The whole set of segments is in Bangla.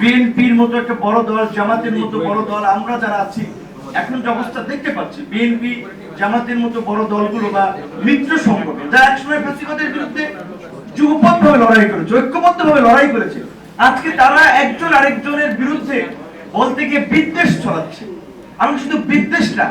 বিএনপির মতো একটা বড় দল, জামাতের মতো বড় দল, আমরা যারা আছি, এখন যে অবস্থা দেখতে পাচ্ছি, বিএনপি, জামাতের মতো বড় দলগুলো বা মিত্র সংগঠন, যারা একসময় ফ্যাসিবাদের বিরুদ্ধে যুগপথভাবে লড়াই করেছে, ঐক্যবদ্ধভাবে লড়াই করেছে, আজকে তারা একজন আরেকজনের বিরুদ্ধে বলতে গিয়ে বিদ্বেষ ছড়াচ্ছে। আমি শুধু বিদ্বেষ না,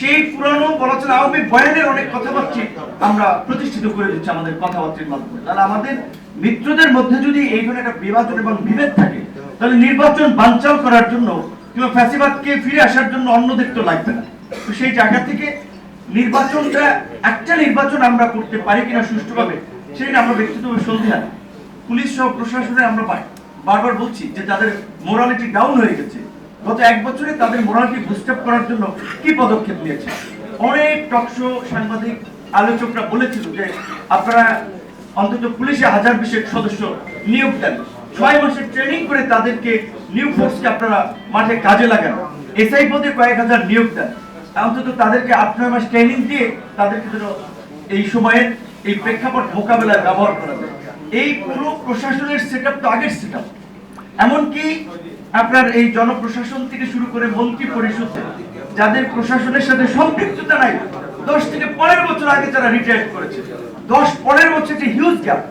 সেই পুরানো বলা চলে আওয়ামী বয়ানের অনেক কথাবার্তা আমরা প্রতিষ্ঠিত করে দিচ্ছি আমাদের কথাবার্তার মাধ্যমে। তাহলে আমাদের মিত্রদের মধ্যে যদি এই ধরনের একটা বিভাজন এবং বিভেদ থাকে তাহলে নির্বাচন বানচাল করার জন্য কিংবা ফ্যাসিবাদকে ফিরে আসার জন্য অন্যদের তো লাগবে না। তো সেই জায়গা থেকে নির্বাচনটা, একটা নির্বাচন আমরা করতে পারি কিনা সুষ্ঠুভাবে, সেটা আমরা ব্যক্তিগতভাবে সন্দেহ পুলিশ সহ প্রশাসনে আমরা পাই। বারবার বলছি যে তাদের মোরালিটি ডাউন হয়ে গেছে। গত এক বছরে তাদের মোরালিটি বুস্ট আপ করার জন্য কি পদক্ষেপ নিয়েছে? অনেক টকশো সাংবাদিক, আলোচকরা বলেছিল যে আপনারা অন্তত পুলিশে হাজার বিশেক সদস্য নিয়োগ দেন। ছয় মাসের ট্রেনিং করে তাদেরকে নিউ ফোর্সকে আপনারা মাঠে কাজে লাগান। এসআই পদে কয়েক হাজার নিয়োগ দেন। অন্তত তাদেরকে আট, নয় মাস ট্রেনিং দিয়ে তাদেরকে যেন এই সময়ের এই প্রেক্ষাপট মোকাবেলায় ব্যবহার করা যায়। এই পুরো প্রশাসনের সেট তো আগের সেট আপ এমনকি আপনার এই জনপ্রশাসন থেকে শুরু করে মন্ত্রী পরিষদ, যাদের প্রশাসনের সাথে সম্পৃক্ততা নাই, দশ থেকে পনেরো বছর আগে যারা রিটায়ার করেছে, দশ, পনেরো বছর যে হিউজ গ্যাপ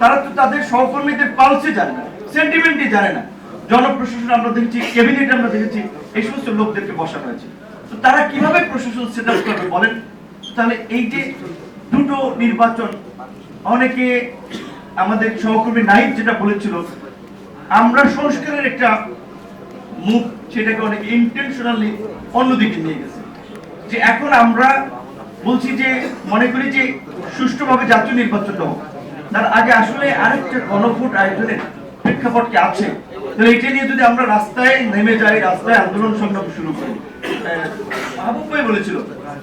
তারা তো তাদের সহকর্মীদের পালসে জানে না সেন্টিমেন্টই জানে না। জনপ্রশাসন আমরা দেখেছি ক্যাবিনেট আমরা দেখেছি, এই সমস্ত লোকদেরকে বসানো হয়েছে। তো তারা কীভাবে প্রশাসন সেট আপ করবে বলেন? তাহলে এই যে দুটো নির্বাচন, অনেকে আমাদের সহকর্মী নাইট যেটা বলেছিল, আমরা সংস্কারের একটা মুখ সেটাকে অনেক ইন্টেনশনালি অন্যদিকে নিয়ে গেছে। যে এখন আমরা বলছি যে, মনে করি যে সুষ্ঠুভাবে জাতীয় নির্বাচনটা হোক। তার আগে আসলে আরেকটা গণভোট আয়োজনের প্রেক্ষাপট কি আছে? তাহলে এটা নিয়ে যদি আমরা রাস্তায় নেমে যাই, রাস্তায় আন্দোলন সংগ্রাম শুরু করি মাহবুব ভাই বলেছিল,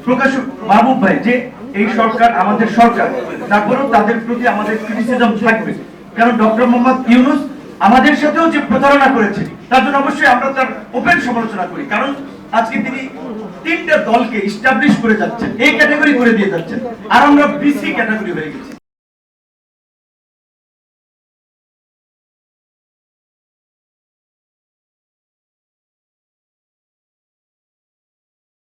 প্রকাশক মাহবুব ভাই, যে এই সরকার আমাদের সরকার, তারপরেও তাদের প্রতি আমাদের ক্রিটিসিজম থাকবে। কারণ ডক্টর মোহাম্মদ ইউনুস আমাদের সাথেও যে প্রতারণা করেছে তার জন্য অবশ্যই আমরা তার ওপেন সমালোচনা করি। কারণ আজকে তিনি তিনটা দলকে ইস্টাবলিশ করে যাচ্ছেন এই ক্যাটাগরি করে দিয়ে যাচ্ছেন, আর আমরা বিসি ক্যাটাগরি হয়ে গেছি।